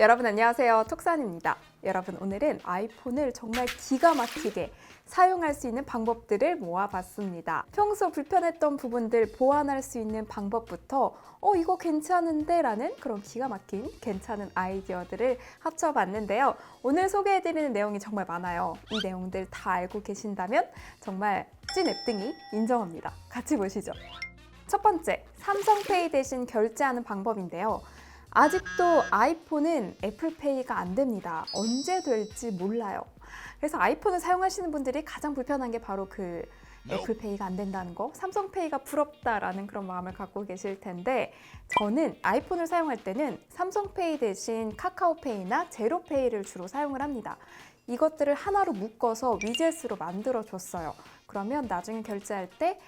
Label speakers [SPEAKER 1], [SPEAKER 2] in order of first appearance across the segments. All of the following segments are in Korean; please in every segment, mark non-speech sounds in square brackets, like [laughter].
[SPEAKER 1] 여러분 안녕하세요. 톡산입니다. 여러분 오늘은 아이폰을 정말 기가 막히게 사용할 수 있는 방법들을 모아봤습니다. 평소 불편했던 부분들 보완할 수 있는 방법부터 어 이거 괜찮은데 라는 그런 기가 막힌 괜찮은 아이디어들을 합쳐봤는데요. 오늘 소개해드리는 내용이 정말 많아요. 이 내용들 다 알고 계신다면 정말 찐 앱등이 인정합니다. 같이 보시죠. 첫 번째, 삼성페이 대신 결제하는 방법인데요. 아직도 아이폰은 애플페이가 안 됩니다. 언제 될지 몰라요. 그래서 아이폰을 사용하시는 분들이 가장 불편한 게 바로 그 애플페이가 안 된다는 거, 삼성페이가 부럽다라는 그런 마음을 갖고 계실 텐데 저는 아이폰을 사용할 때는 삼성페이 대신 카카오페이나 제로페이를 주로 사용을 합니다. 이것들을 하나로 묶어서 위젯으로 만들어 줬어요. 그러면 나중에 결제할 때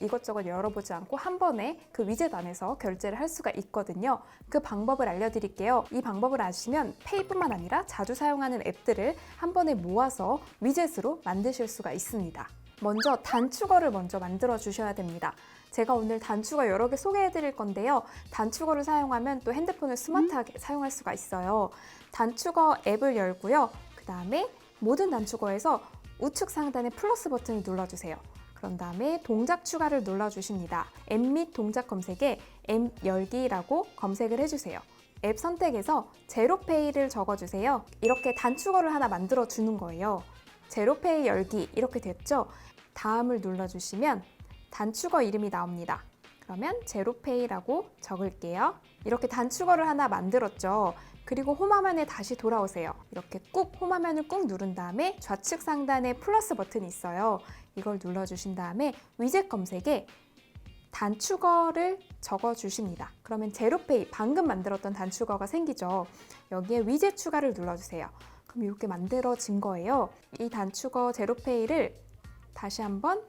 [SPEAKER 1] 이것저것 열어보지 않고 한 번에 그 위젯 안에서 결제를 할 수가 있거든요. 그 방법을 알려드릴게요. 이 방법을 아시면 페이뿐만 아니라 자주 사용하는 앱들을 한 번에 모아서 위젯으로 만드실 수가 있습니다. 먼저 단축어를 먼저 만들어 주셔야 됩니다. 제가 오늘 단축어 여러 개 소개해 드릴 건데요. 단축어를 사용하면 또 핸드폰을 스마트하게 사용할 수가 있어요. 단축어 앱을 열고요. 그 다음에 모든 단축어에서 우측 상단의 플러스 버튼을 눌러주세요. 그런 다음에 동작 추가를 눌러주십니다. 앱 및 동작 검색에 앱 열기라고 검색을 해주세요. 앱 선택에서 제로페이를 적어주세요. 이렇게 단축어를 하나 만들어 주는 거예요. 제로페이 열기 이렇게 됐죠? 다음을 눌러주시면 단축어 이름이 나옵니다. 그러면 제로페이라고 적을게요. 이렇게 단축어를 하나 만들었죠. 그리고 홈 화면에 다시 돌아오세요. 이렇게 꾹 홈 화면을 꾹 누른 다음에 좌측 상단에 플러스 버튼이 있어요. 이걸 눌러주신 다음에 위젯 검색에 단축어를 적어 주십니다. 그러면 제로페이 방금 만들었던 단축어가 생기죠. 여기에 위젯 추가를 눌러주세요. 그럼 이렇게 만들어진 거예요. 이 단축어 제로페이를 다시 한번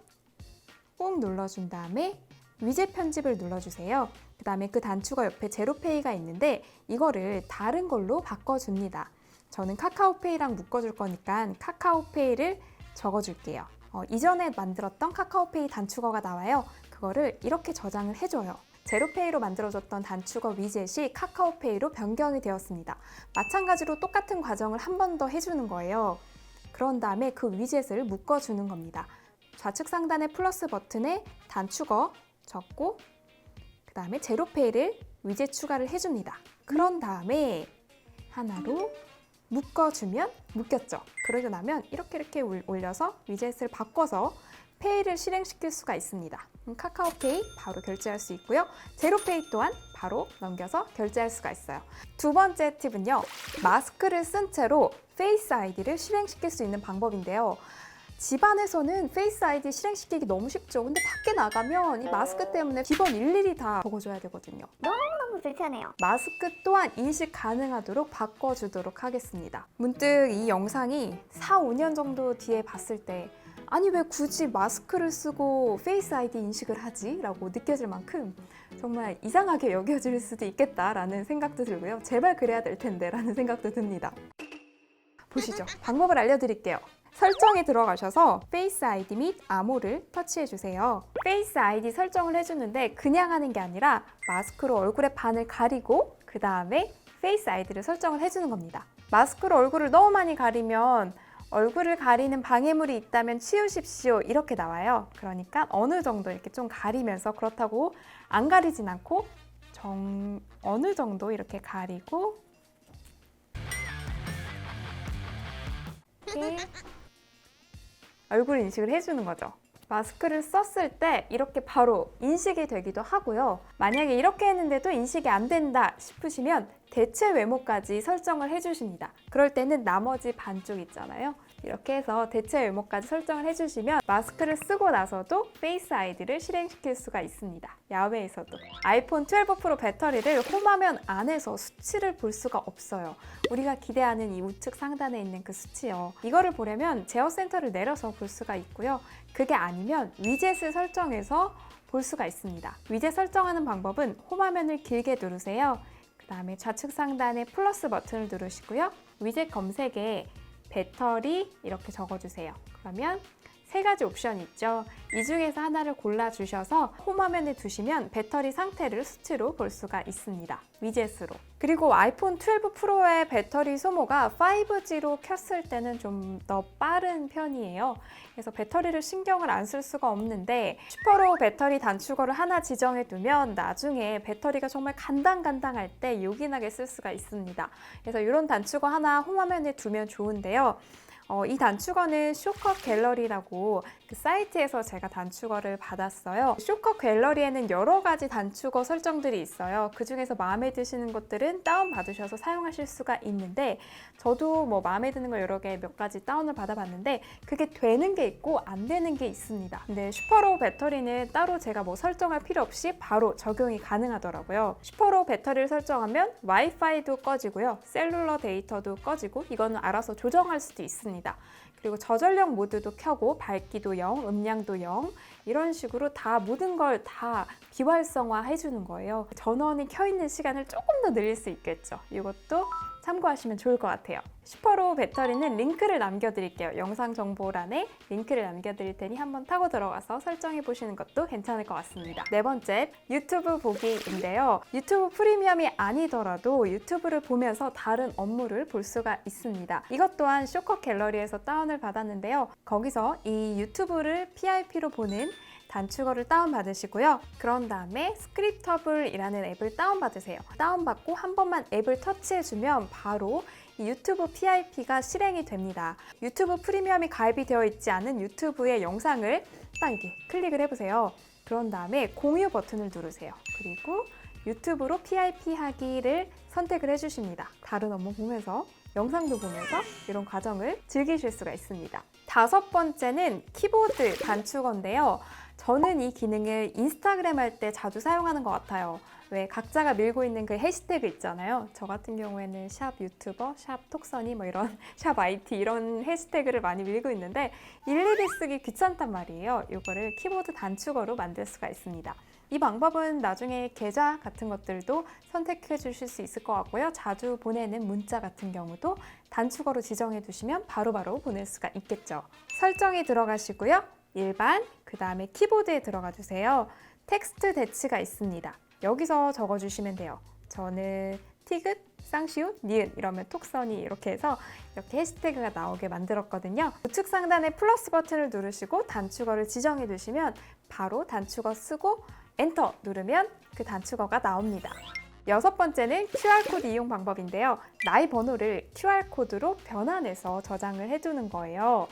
[SPEAKER 1] 꾹 눌러준 다음에 위젯 편집을 눌러주세요. 그 다음에 그 단축어 옆에 제로페이가 있는데 이거를 다른 걸로 바꿔줍니다. 저는 카카오페이랑 묶어줄 거니까 카카오페이를 적어줄게요. 어, 이전에 만들었던 카카오페이 단축어가 나와요. 그거를 이렇게 저장을 해줘요. 제로페이로 만들어졌던 단축어 위젯이 카카오페이로 변경이 되었습니다. 마찬가지로 똑같은 과정을 한 번 더 해주는 거예요. 그런 다음에 그 위젯을 묶어주는 겁니다. 좌측 상단의 플러스 버튼에 단축어 적고 그 다음에 제로페이를 위젯 추가를 해줍니다. 그런 다음에 하나로 묶어주면 묶였죠. 그러고 나면 이렇게 이렇게 올- 올려서 위젯을 바꿔서 페이를 실행시킬 수가 있습니다. 음, 카카오페이 바로 결제할 수 있고요. 제로페이 또한 바로 넘겨서 결제할 수가 있어요. 두 번째 팁은요. 마스크를 쓴 채로 페이스 아이디를 실행시킬 수 있는 방법인데요. 집안에서는 페이스 아이디 실행시키기 너무 쉽죠. 근데 밖에 나가면 이 마스크 때문에 기본 일일이 다 적어줘야 되거든요.
[SPEAKER 2] 불편해요.
[SPEAKER 1] 마스크 또한 인식 가능하도록 바꿔주도록 하겠습니다. 문득 이 영상이 4, 5년 정도 뒤에 봤을 때 아니 왜 굳이 마스크를 쓰고 페이스 아이디 인식을 하지? 라고 느껴질 만큼 정말 이상하게 여겨질 수도 있겠다라는 생각도 들고요. 제발 그래야 될 텐데 라는 생각도 듭니다. 보시죠. 방법을 알려드릴게요. 설정에 들어가셔서 페이스 아이디 및 암호를 터치해 주세요. 페이스 아이디 설정을 해주는데 그냥 하는 게 아니라 마스크로 얼굴의 반을 가리고 그 다음에 페이스 아이디를 설정을 해주는 겁니다. 마스크로 얼굴을 너무 많이 가리면 얼굴을 가리는 방해물이 있다면 치우십시오 이렇게 나와요. 그러니까 어느 정도 이렇게 좀 가리면서 그렇다고 안 가리진 않고 정 어느 정도 이렇게 가리고 [laughs] 이렇게 얼굴 인식을 해주는 거죠. 마스크를 썼을 때 이렇게 바로 인식이 되기도 하고요. 만약에 이렇게 했는데도 인식이 안 된다 싶으시면 대체 외모까지 설정을 해주십니다. 그럴 때는 나머지 반쪽 있잖아요. 이렇게 해서 대체 외모까지 설정을 해주시면 마스크를 쓰고 나서도 페이스 아이디를 실행시킬 수가 있습니다. 야외에서도. 아이폰 12 프로 배터리를 홈화면 안에서 수치를 볼 수가 없어요. 우리가 기대하는 이 우측 상단에 있는 그 수치요. 이거를 보려면 제어 센터를 내려서 볼 수가 있고요. 그게 아니면 위젯을 설정해서 볼 수가 있습니다. 위젯 설정하는 방법은 홈화면을 길게 누르세요. 그 다음에 좌측 상단에 플러스 버튼을 누르시고요. 위젯 검색에 배터리 이렇게 적어주세요. 그러면 세 가지 옵션이 있죠. 이 중에서 하나를 골라주셔서 홈화면에 두시면 배터리 상태를 수치로 볼 수가 있습니다. 위젯으로. 그리고 아이폰 12 프로의 배터리 소모가 5G로 켰을 때는 좀 더 빠른 편이에요. 그래서 배터리를 신경을 안 쓸 수가 없는데 슈퍼로 배터리 단축어를 하나 지정해 두면 나중에 배터리가 정말 간당간당할 때 요긴하게 쓸 수가 있습니다. 그래서 이런 단축어 하나 홈화면에 두면 좋은데요. 어, 이 단축어는 쇼컷 갤러리라고 그 사이트에서 제가 단축어를 받았어요. 쇼컷 갤러리에는 여러 가지 단축어 설정들이 있어요. 그 중에서 마음에 드시는 것들은 다운받으셔서 사용하실 수가 있는데 저도 뭐 마음에 드는 거 여러 개 몇 가지 다운을 받아봤는데 그게 되는 게 있고 안 되는 게 있습니다. 근데 슈퍼로 배터리는 따로 제가 뭐 설정할 필요 없이 바로 적용이 가능하더라고요. 슈퍼로 배터리를 설정하면 와이파이도 꺼지고요. 셀룰러 데이터도 꺼지고 이거는 알아서 조정할 수도 있습니다. 그리고 저전력 모드도 켜고 밝기도 0, 음량도 0 이런 식으로 다 모든 걸 다 비활성화 해주는 거예요. 전원이 켜 있는 시간을 조금 더 늘릴 수 있겠죠. 이것도 참고하시면 좋을 것 같아요. 슈퍼로 배터리는 링크를 남겨드릴게요. 영상 정보란에 링크를 남겨드릴 테니 한번 타고 들어가서 설정해 보시는 것도 괜찮을 것 같습니다. 네 번째, 유튜브 보기인데요. 유튜브 프리미엄이 아니더라도 유튜브를 보면서 다른 업무를 볼 수가 있습니다. 이것 또한 쇼컷 갤러리에서 다운을 받았는데요. 거기서 이 유튜브를 PIP로 보는 단축어를 다운받으시고요. 그런 다음에 스크립터블이라는 앱을 다운받으세요. 다운받고 한 번만 앱을 터치해주면 바로 이 유튜브 PIP가 실행이 됩니다. 유튜브 프리미엄이 가입이 되어 있지 않은 유튜브의 영상을 딱 이렇게 클릭을 해보세요. 그런 다음에 공유 버튼을 누르세요. 그리고 유튜브로 PIP 하기를 선택을 해주십니다. 다른 업무 보면서 영상도 보면서 이런 과정을 즐기실 수가 있습니다. 다섯 번째는 키보드 단축어인데요. 저는 이 기능을 인스타그램 할 때 자주 사용하는 것 같아요. 왜 각자가 밀고 있는 그 해시태그 있잖아요. 저 같은 경우에는 샵 유튜버, 샵 톡선이 뭐 이런 [laughs] 샵 IT 이런 해시태그를 많이 밀고 있는데 일일이 쓰기 귀찮단 말이에요. 이거를 키보드 단축어로 만들 수가 있습니다. 이 방법은 나중에 계좌 같은 것들도 선택해 주실 수 있을 것 같고요. 자주 보내는 문자 같은 경우도 단축어로 지정해 두시면 바로바로 보낼 수가 있겠죠. 설정이 들어가시고요. 일반, 그 다음에 키보드에 들어가 주세요. 텍스트 대치가 있습니다. 여기서 적어 주시면 돼요. 저는 티귿, 쌍시옷, 니은 이러면 톡선이 이렇게 해서 이렇게 해시태그가 나오게 만들었거든요. 우측 상단에 플러스 버튼을 누르시고 단축어를 지정해 두시면 바로 단축어 쓰고 엔터 누르면 그 단축어가 나옵니다. 여섯 번째는 QR코드 이용 방법인데요. 나이 번호를 QR코드로 변환해서 저장을 해두는 거예요.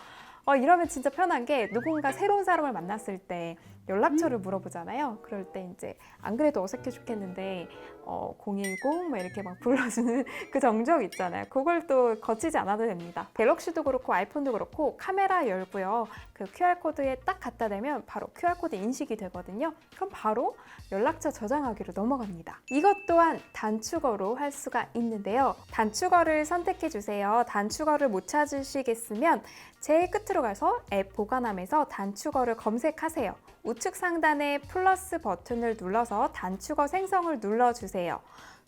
[SPEAKER 1] 어, 이러면 진짜 편한 게 누군가 새로운 사람을 만났을 때 연락처를 물어보잖아요. 그럴 때 이제 안 그래도 어색해 죽겠는데 어, 010 뭐 이렇게 막 불러주는 [laughs] 그 정적 있잖아요. 그걸 또 거치지 않아도 됩니다. 갤럭시도 그렇고 아이폰도 그렇고 카메라 열고요. 그 QR코드에 딱 갖다 대면 바로 QR코드 인식이 되거든요. 그럼 바로 연락처 저장하기로 넘어갑니다. 이것 또한 단축어로 할 수가 있는데요. 단축어를 선택해 주세요. 단축어를 못 찾으시겠으면 제일 끝으로 가서 앱 보관함에서 단축어를 검색하세요. 우측 상단에 플러스 버튼을 눌러서 단축어 생성을 눌러주세요.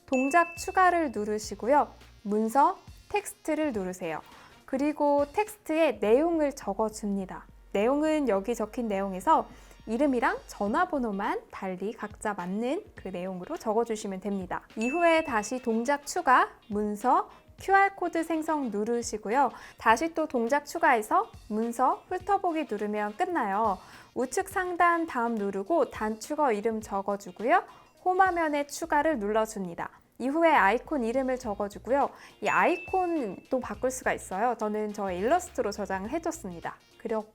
[SPEAKER 1] 동작 추가를 누르시고요. 문서, 텍스트를 누르세요. 그리고 텍스트에 내용을 적어줍니다. 내용은 여기 적힌 내용에서 이름이랑 전화번호만 달리 각자 맞는 그 내용으로 적어주시면 됩니다. 이후에 다시 동작 추가, 문서, QR코드 생성 누르시고요. 다시 또 동작 추가해서 문서, 훑어보기 누르면 끝나요. 우측 상단 다음 누르고 단축어 이름 적어주고요. 홈 화면에 추가를 눌러줍니다. 이후에 아이콘 이름을 적어주고요. 이 아이콘도 바꿀 수가 있어요. 저는 저 일러스트로 저장을 해줬습니다.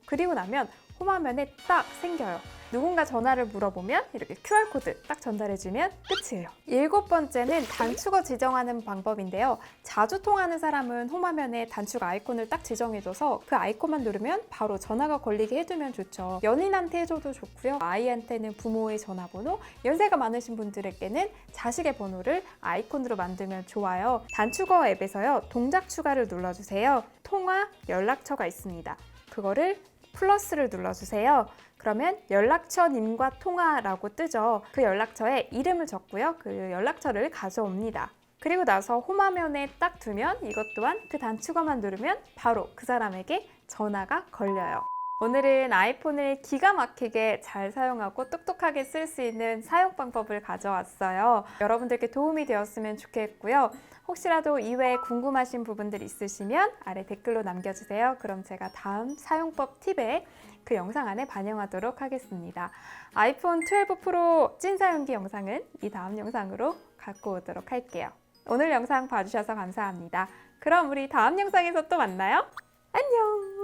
[SPEAKER 1] 그리고 나면 홈화면에 딱 생겨요. 누군가 전화를 물어보면 이렇게 QR코드 딱 전달해주면 끝이에요. 일곱 번째는 단축어 지정하는 방법인데요. 자주 통하는 사람은 홈화면에 단축 아이콘을 딱 지정해줘서 그 아이콘만 누르면 바로 전화가 걸리게 해두면 좋죠. 연인한테 해줘도 좋고요. 아이한테는 부모의 전화번호, 연세가 많으신 분들에게는 자식의 번호를 아이콘으로 만들면 좋아요. 단축어 앱에서요. 동작 추가를 눌러주세요. 통화, 연락처가 있습니다. 그거를 플러스를 눌러주세요. 그러면 연락처님과 통화라고 뜨죠. 그 연락처에 이름을 적고요. 그 연락처를 가져옵니다. 그리고 나서 홈화면에 딱 두면 이것 또한 그 단축어만 누르면 바로 그 사람에게 전화가 걸려요. 오늘은 아이폰을 기가 막히게 잘 사용하고 똑똑하게 쓸 수 있는 사용 방법을 가져왔어요. 여러분들께 도움이 되었으면 좋겠고요. 혹시라도 이외에 궁금하신 부분들 있으시면 아래 댓글로 남겨주세요. 그럼 제가 다음 사용법 팁에 그 영상 안에 반영하도록 하겠습니다. 아이폰 12 프로 찐 사용기 영상은 이 다음 영상으로 갖고 오도록 할게요. 오늘 영상 봐주셔서 감사합니다. 그럼 우리 다음 영상에서 또 만나요. 안녕!